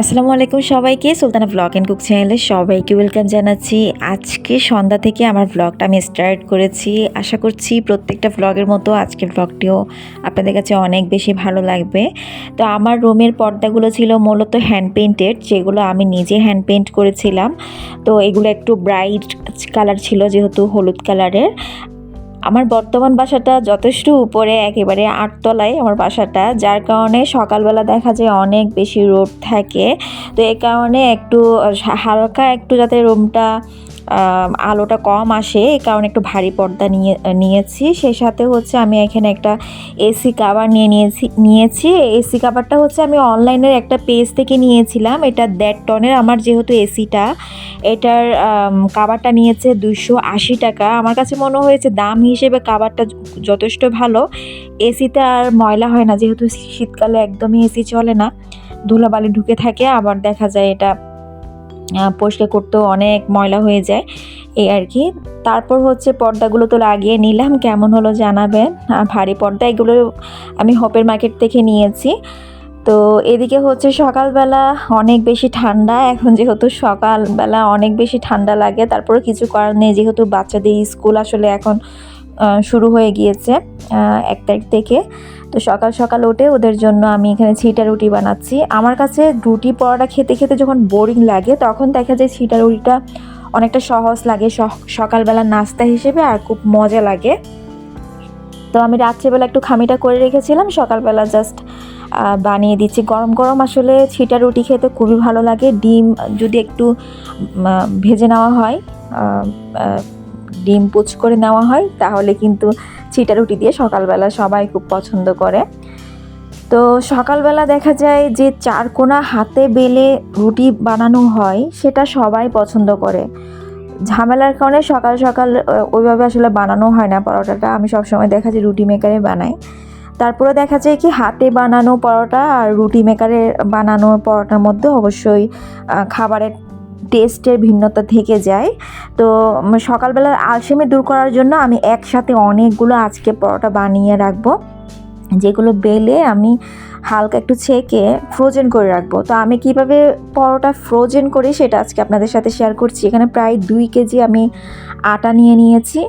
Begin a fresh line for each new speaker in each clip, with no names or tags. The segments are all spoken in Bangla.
আসসালামু আলাইকুম সবাইকে, সুলতানা ব্লগ অ্যান্ড কুক চ্যানেলে সবাইকে ওয়েলকাম জানাচ্ছি। আজকে সন্ধ্যা থেকে আমার ব্লগটা আমি স্টার্ট করেছি। আশা করছি প্রত্যেকটা ব্লগের মতো আজকের ব্লগটিও আপনাদের কাছে অনেক বেশি ভালো লাগবে। তো আমার রুমের পর্দাগুলো ছিল মূলত হ্যান্ড পেইন্টেড যেগুলো আমি নিজে হ্যান্ড পেইন্ট করেছিলাম। তো এগুলো একটু ব্রাইট কালার ছিল, যেহেতু হলুদ কালারের আমার বর্তমান বাসাটা যথেষ্ট উপরে, একেবারে আটতলায় আমার বাসাটা। যার কারণে সকালবেলা দেখা যায় অনেক বেশি রোদ থাকে। তো এ কারণে একটু হালকা একটু যাতে রুমটা আলোটা কম আসে এই কারণে একটু ভারী পর্দা নিয়ে, নিয়েছি। সেই সাথে হচ্ছে আমি এখানে একটা এসি কাভার নিয়ে নিয়েছি নিয়েছি। এসি কাভারটা হচ্ছে আমি অনলাইনের একটা পেজ থেকে নিয়েছিলাম। এটা দেড় টনের আমার যেহেতু এসিটা এটার কাভারটা নিয়েছে দুশো আশি টাকা। আমার কাছে মনে হয়েছে দাম হিসেবে কাভারটা যথেষ্ট ভালো। এসিতে আর ময়লা হয় না, যেহেতু শীতকালে একদমই এসি চলে না। ধুলাবালি ঢুকে থাকে, আবার দেখা যায় এটা পরিষ্কার করতেও অনেক ময়লা হয়ে যায়, এই আর কি। তারপর হচ্ছে পর্দাগুলো তো লাগিয়ে নিলাম, কেমন হলো জানাবেন। ভারী পর্দা, এগুলো আমি হোপের মার্কেট থেকে নিয়েছি। তো এদিকে হচ্ছে সকালবেলা অনেক বেশি ঠান্ডা, এখন যেহেতু সকালবেলা অনেক বেশি ঠান্ডা লাগে তারপরে কিছু করার নেই যেহেতু বাচ্চাদের স্কুল আসলে এখন শুরু হয়ে গিয়েছে এক তারিখ থেকে। তো সকাল সকাল উঠে ওদের জন্য আমি এখানে ছিটা রুটি বানাচ্ছি। আমার কাছে রুটি পরোটা খেতে খেতে যখন বোরিং লাগে, তখন দেখা যায় ছিটা রুটিটা অনেকটা সহজ লাগে সকালবেলা নাস্তা হিসেবে আর খুব মজা লাগে। তো আমি রাত্রেবেলা একটু খামিটা করে রেখেছিলাম, সকালবেলা জাস্ট বানিয়ে দিচ্ছি। গরম গরম আসলে ছিটা রুটি খেতে খুবই ভালো লাগে। ডিম যদি একটু ভেজে নেওয়া হয় ডিম পুচ করে নেওয়া হয়, তাহলে কিন্তু ছিটা রুটি দিয়ে সকালবেলা সবাই খুব পছন্দ করে। তো সকালবেলা দেখা যায় যে চারকোনা হাতে বেলে রুটি বানানো হয়, সেটা সবাই পছন্দ করে। ঝামেলার কারণে সকাল সকাল ওইভাবে আসলে বানানো হয় না পরোটাটা। আমি সবসময় দেখা যায় রুটি মেকারে বানাই। তারপরে দেখা যায় কি হাতে বানানো পরোটা আর রুটি মেকারে বানানো পরোটার মধ্যে অবশ্যই খাবারের টেস্টের ভিন্নতা থেকে যায়। তো সকালবেলার আলসেমি দূর করার জন্য আমি একসাথে অনেকগুলো আজকে পরোটা বানিয়ে রাখব। যেগুলো বেলে আমি হালকা একটু ছেঁকে ফ্রোজেন করে রাখব। তো আমি কীভাবে পরোটা ফ্রোজেন করি সেটা আজকে আপনাদের সাথে শেয়ার করছি। এখানে প্রায় দুই কেজি আমি আটা নিয়ে নিয়েছি।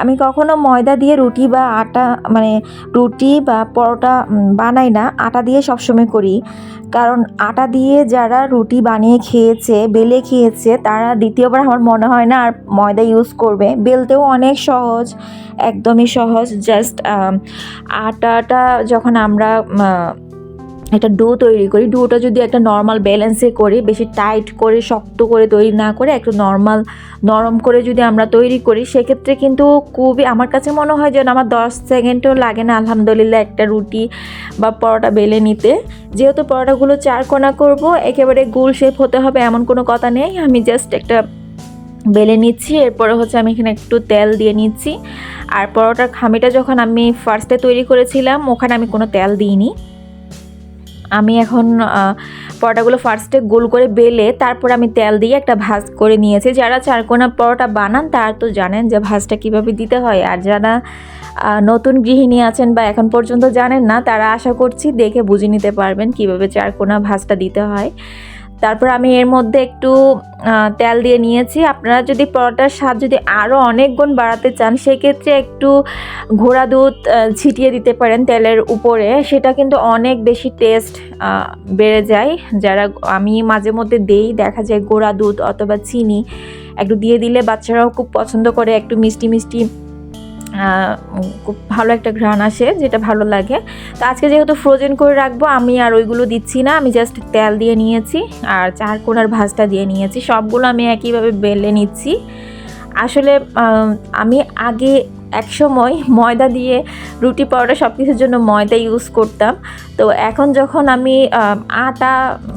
আমি কখনো ময়দা দিয়ে রুটি বা আটা মানে রুটি বা পরোটা বানাই না। আটা দিয়ে সবসময় করি। কারণ আটা দিয়ে যারা রুটি বানিয়ে খেয়েছে, বেলে খেয়েছে, তারা দ্বিতীয়বার আমার মনে হয় না আর ময়দা ইউজ করবে। বেলতেও অনেক সহজ, একদমই সহজ। জাস্ট আটাটা যখন আমরা একটা ডো তৈরি করি। ডোটা যদি একটা নর্মাল ব্যালেন্সে করি, বেশি টাইট করে, শক্ত করে তৈরি না করে, একটু নর্মাল নরম করে যদি আমরা তৈরি করি, সেক্ষেত্রে কিন্তু খুবই, আমার কাছে মনে হয় যেন আমার দশ সেকেন্ডও লাগে না আলহামদুলিল্লাহ একটা রুটি বা পরোটা বেলে নিতে। যেহেতু পরোটাগুলো চার কোনা করব, একেবারে গোল শেপ হতে হবে এমন কোনো কথা নেই। আমি জাস্ট একটা বেলে নিচ্ছি, এরপরে হচ্ছে আমি এখানে একটু তেল দিয়ে নিচ্ছি। আর পরোটার খামিটা যখন আমি ফার্স্টে তৈরি করেছিলাম, ওখানে আমি কোনো তেল দিইনি। আমি এখন পরোটাগুলো ফার্স্টে গোল করে বেলে, তারপর আমি তেল দিয়ে একটা ভাজ করে নিয়েছি। যারা চারকোনা পরোটা বানান, তারা তো জানেন যে ভাজটা কীভাবে দিতে হয়। আর যারা নতুন গৃহিণী আছেন বা এখন পর্যন্ত জানেন না, তারা আশা করছি দেখে বুঝে নিতে পারবেন কীভাবে চারকোনা ভাজটা দিতে হয়। তারপর আমি এর মধ্যে একটু তেল দিয়ে নিয়েছি। আপনারা যদি পরোটার স্বাদ যদি আরও অনেক গুণ বাড়াতে চান, সেক্ষেত্রে একটু ঘোড়া দুধ ছিটিয়ে দিতে পারেন তেলের উপরে। সেটা কিন্তু অনেক বেশি টেস্ট বেড়ে যায়। যারা, আমি মাঝে মধ্যে দেই, দেখা যায় গোড়া দুধ অথবা চিনি, একটু দিয়ে দিলে বাচ্চারাও খুব পছন্দ করে, একটু মিষ্টি মিষ্টি খুব ভালো একটা ঘ্রাণ আসে, যেটা ভালো লাগে। তো আজকে যেহেতু ফ্রোজেন করে রাখব, আমি আর ওইগুলো দিচ্ছি না, আমি জাস্ট তেল দিয়ে নিয়েছি আর চার কোনার ভাজটা দিয়ে নিয়েছি। সবগুলো আমি একইভাবে বেলে নিচ্ছি। আসলে আমি আগে এক সময় ময়দা দিয়ে রুটি পরোটা সব কিছুর জন্য ময়দা ইউজ করতাম। তো এখন যখন আমি আটা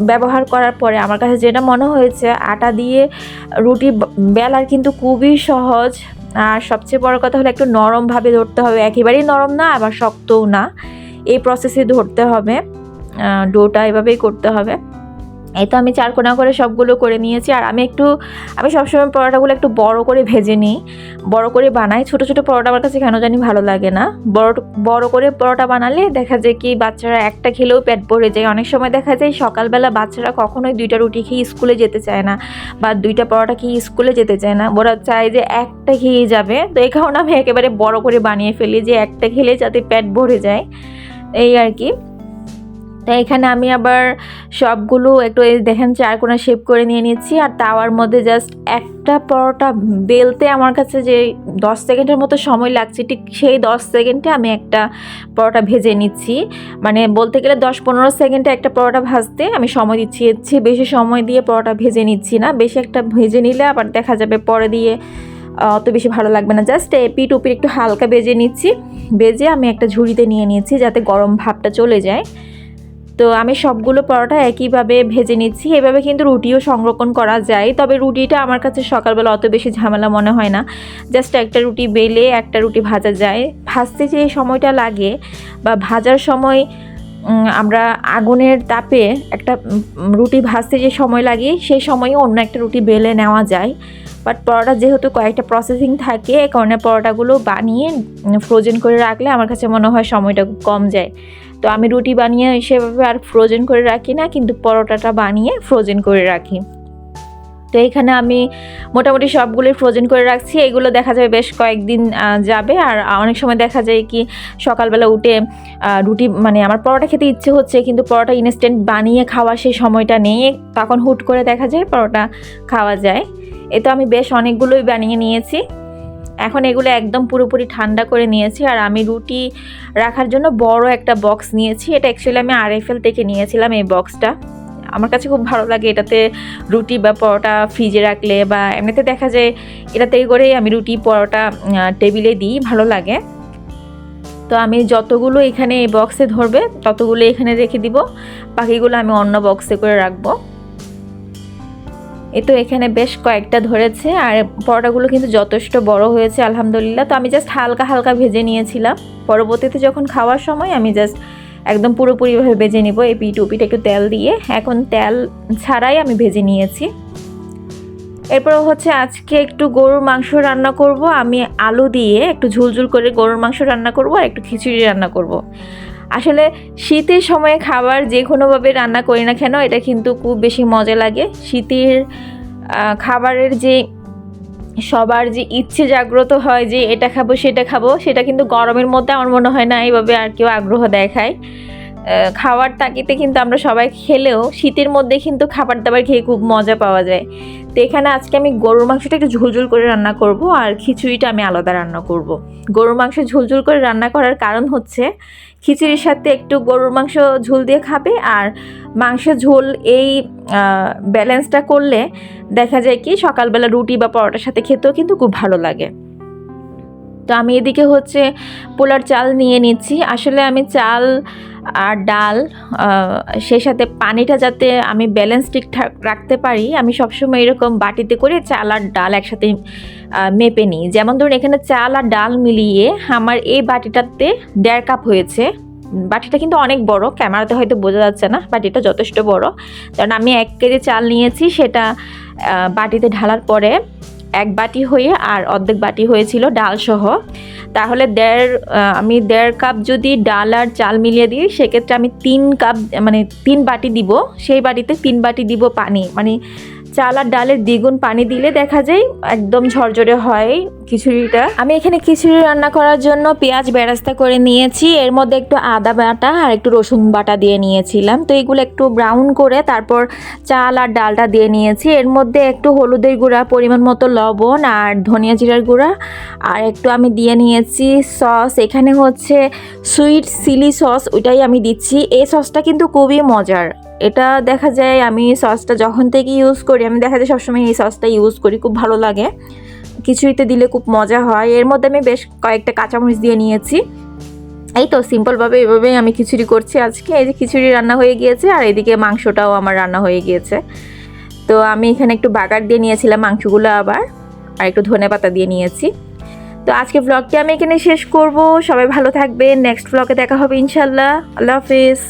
ব্যবহার করার পরে আমার কাছে যেটা মনে হয়েছে, আটা দিয়ে রুটি বেলার কিন্তু খুবই সহজ। আর সবচেয়ে বড় কথা হলো একটু নরমভাবে ধরতে হবে। একেবারেই নরম না, আবার শক্তও না। এই প্রসেসে ধরতে হবে। ডোটা এভাবেই করতে হবে। এই তো আমি চার কোনা করে সবগুলো করে নিয়েছি আর আমি একটু, আমি সবসময় পরোটাগুলো একটু বড় করে ভেজে নিই। বড় করে বানাই। ছোট ছোট পরোটা আমার কাছে কেন জানি ভালো লাগে না। বড় বড় করে পরোটা বানালে দেখা যায় কি বাচ্চারা একটা খেলেও পেট ভরে যায়। অনেক সময় দেখা যায় সকালবেলা বাচ্চারা কখনোই দুইটা রুটি খেয়ে স্কুলে যেতে চায় না বা দুইটা পরোটা খেয়ে স্কুলে যেতে চায় না। ওরা চায় যে একটা খেয়ে যাবে। তো এই কারণে আমি একেবারে বড় করে বানিয়ে ফেলি যে একটা খেলে যাতে পেট ভরে যায়। এই আর কি। তো এখানে আমি আবার সবগুলো একটু দেখেন চারকোনা শেপ করে নিয়ে নিচ্ছি আর তাওয়ার মধ্যে জাস্ট একটা পরোটা বেলতে আমার কাছে যে দশ সেকেন্ডের মতো সময় লাগছে, ঠিক সেই দশ সেকেন্ডে আমি একটা পরোটা ভেজে নিচ্ছি। মানে বলতে গেলে দশ পনেরো সেকেন্ডে একটা পরোটা ভাজতে আমি সময় দিচ্ছি, এর বেশি সময় দিয়ে পরোটা ভেজে নিচ্ছি না। বেশি একটা ভেজে নিলে আবার দেখা যাবে পরে দিয়ে অত বেশি ভালো লাগবে না। জাস্ট পিঠ উপির একটু হালকা বেজে নিচ্ছি। বেজে আমি একটা ঝুড়িতে নিয়ে নিয়েছি যাতে গরম ভাবটা চলে যায়। তো আমি সবগুলো পরোটা একইভাবে ভেজে নিচ্ছি। এভাবে কিন্তু রুটিও সংরক্ষণ করা যায়। তবে রুটিটা আমার কাছে সকালবেলা অত বেশি ঝামেলা মনে হয় না। জাস্ট একটা রুটি বেলে একটা রুটি ভাজা যায়। ভাজতে যে সময়টা লাগে বা ভাজার সময় আমরা আগুনের তাপে একটা রুটি ভাজতে যে সময় লাগে সেই সময়ে অন্য একটা রুটি বেলে নেওয়া যায়। বাট পরোটা যেহেতু কয়েকটা প্রসেসিং থাকে এই কারণে পরোটাগুলো বানিয়ে ফ্রোজেন করে রাখলে আমার কাছে মনে হয় সময়টা কম যায়। তো আমি রুটি বানিয়ে সেভাবে আর ফ্রোজেন করে রাখি না, কিন্তু পরোটাটা বানিয়ে ফ্রোজেন করে রাখি। তো এখানে আমি মোটামুটি সবগুলোই ফ্রোজেন করে রাখছি। এগুলো দেখা যাবে বেশ কয়েকদিন যাবে। আর অনেক সময় দেখা যায় কি, সকালবেলা উঠে রুটি মানে আমার পরোটা খেতে ইচ্ছে হচ্ছে, কিন্তু পরোটা ইনস্ট্যান্ট বানিয়ে খাওয়া সেই সময়টা নেই। তখন হুট করে দেখা যায় পরোটা খাওয়া যায়। এ তো আমি বেশ অনেকগুলোই বানিয়ে নিয়েছি। এখন এগুলো একদম পুরোপুরি ঠান্ডা করে নিয়েছি আর আমি রুটি রাখার জন্য বড় একটা বক্স নিয়েছি। এটা অ্যাকচুয়ালি আমি আরএফএল থেকে নিয়েছিলাম এই বক্সটা আমার কাছে খুব ভালো লাগে এটাতে রুটি বা পরোটা ফ্রিজে রাখলে বা এমনিতে দেখা যায় এটাতে করেই আমি রুটি, পরোটা টেবিলে দিই, ভালো লাগে। তো আমি যতগুলো এখানে এই বক্সে ধরবে, ততগুলো এখানে রেখে দিব। বাকিগুলো আমি অন্য বক্সে করে রাখব। এই তো এখানে বেশ কয়েকটা ধরেছে, আর পরোটাগুলো কিন্তু যথেষ্ট বড় হয়েছে, আলহামদুলিল্লাহ। তো আমি জাস্ট হালকা হালকা ভেজে নিয়েছিলাম। পরবর্তীতে যখন খাওয়ার সময় আমি জাস্ট একদম পুরোপুরিভাবে ভেজে নিব এই পিঠ উপিট একটু তেল দিয়ে। এখন তেল ছাড়াই আমি ভেজে নিয়েছি। এরপর হচ্ছে আজকে একটু গরুর মাংস রান্না করব। আমি আলু দিয়ে একটু ঝুলঝুল করে গরুর মাংস রান্না করব আর একটু খিচুড়ি রান্না করব। আসলে শীতের সময়ে খাবার যে কোনোভাবে রান্না করি না কেন, এটা কিন্তু খুব বেশি মজা লাগে। শীতের খাবারের যে সবার যে ইচ্ছে জাগ্রত হয় যে এটা খাব, সেটা খাব, সেটা কিন্তু গরমের মধ্যে আমার মনে হয় না এইভাবে আর কেউ আগ্রহ দেখায়। খাওয়ার তাকিতে কিন্তু আমরা সবাই খেলেও শীতের মধ্যে কিন্তু খাবার দাবার খেয়ে খুব মজা পাওয়া যায়। তো এখানে আজকে আমি গরুর মাংসটা একটু ঝুলঝুল করে রান্না করব আর খিচুড়িটা আমি আলাদা রান্না করব। গরুর মাংস ঝুলঝুল করে রান্না করার কারণ হচ্ছে খিচুড়ির সাথে একটু গরুর মাংস ঝোল দিয়ে খাবে আর মাংসের ঝোল এই ব্যালেন্সটা করলে দেখা যায় কি সকালবেলা রুটি বা পরোটার সাথে খেতেও কিন্তু খুব ভালো লাগে। তো আমি এদিকে হচ্ছে পোলার চাল নিয়ে নিচ্ছি। আসলে আমি চাল আর ডাল সেই সাথে পানিটা যাতে আমি ব্যালেন্স ঠিকঠাক রাখতে পারি, আমি সবসময় এরকম বাটিতে করে চাল আর ডাল একসাথে মেপে নিই। যেমন ধরুন, এখানে চাল আর ডাল মিলিয়ে আমার এই বাটিটাতে দেড় কাপ হয়েছে। বাটিটা কিন্তু অনেক বড়, ক্যামেরাতে হয়তো বোঝা যাচ্ছে না বাটিটা যথেষ্ট বড়। কারণ আমি এক কেজি চাল নিয়েছি, সেটা বাটিতে ঢালার পরে এক বাটি হয়ে আর অর্ধেক বাটি হয়েছিল ডাল সহ। তাহলে দেড় আমি দেড় কাপ যদি ডাল আর চাল মিলিয়ে দিই, সেক্ষেত্রে আমি তিন কাপ মানে তিন বাটি দিব। সেই বাটিতে তিন বাটি দিব পানি। মানে চাল আর ডালের দ্বিগুণ পানি দিলে দেখা যায় একদম ঝরঝরে হয় খিচুড়িটা। আমি এখানে খিচুড়ি রান্না করার জন্য পেঁয়াজ বেরাস্তা করে নিয়েছি। এর মধ্যে একটু আদা বাটা আর একটু রসুন বাটা দিয়ে নিয়েছিলাম। তো এগুলো একটু ব্রাউন করে তারপর চাল আর ডালটা দিয়ে নিয়েছি। এর মধ্যে একটু হলুদের গুঁড়া, পরিমাণ মতো লবণ আর ধনিয়া জিরার গুঁড়া আর একটু আমি দিয়ে নিয়েছি সস। এখানে হচ্ছে সুইট চিলি সস, ওইটাই আমি দিচ্ছি। এই সসটা কিন্তু খুবই মজার। এটা দেখা যায় আমি সসটা যখন থেকে ইউজ করি, আমি দেখা যায় সবসময় এই সসটা ইউজ করি, খুব ভালো লাগে। খিচুড়িতে দিলে খুব মজা হয়। এর মধ্যে আমি বেশ কয়েকটা কাঁচামরিচ দিয়ে নিয়েছি। এই তো সিম্পলভাবে এভাবেই আমি খিচুড়ি করছি আজকে। এই যে খিচুড়ি রান্না হয়ে গিয়েছে, আর এদিকে মাংসটাও আমার রান্না হয়ে গিয়েছে। তো আমি এখানে একটু বাগার দিয়ে নিয়েছিলাম মাংসগুলো আবার, আর একটু ধনে পাতা দিয়ে নিয়েছি। তো আজকে ব্লগটি আমি এখানে শেষ করব। সবাই ভালো থাকবেন। নেক্সট ব্লগে দেখা হবে ইনশাল্লাহ আল্লাহ হাফিজ।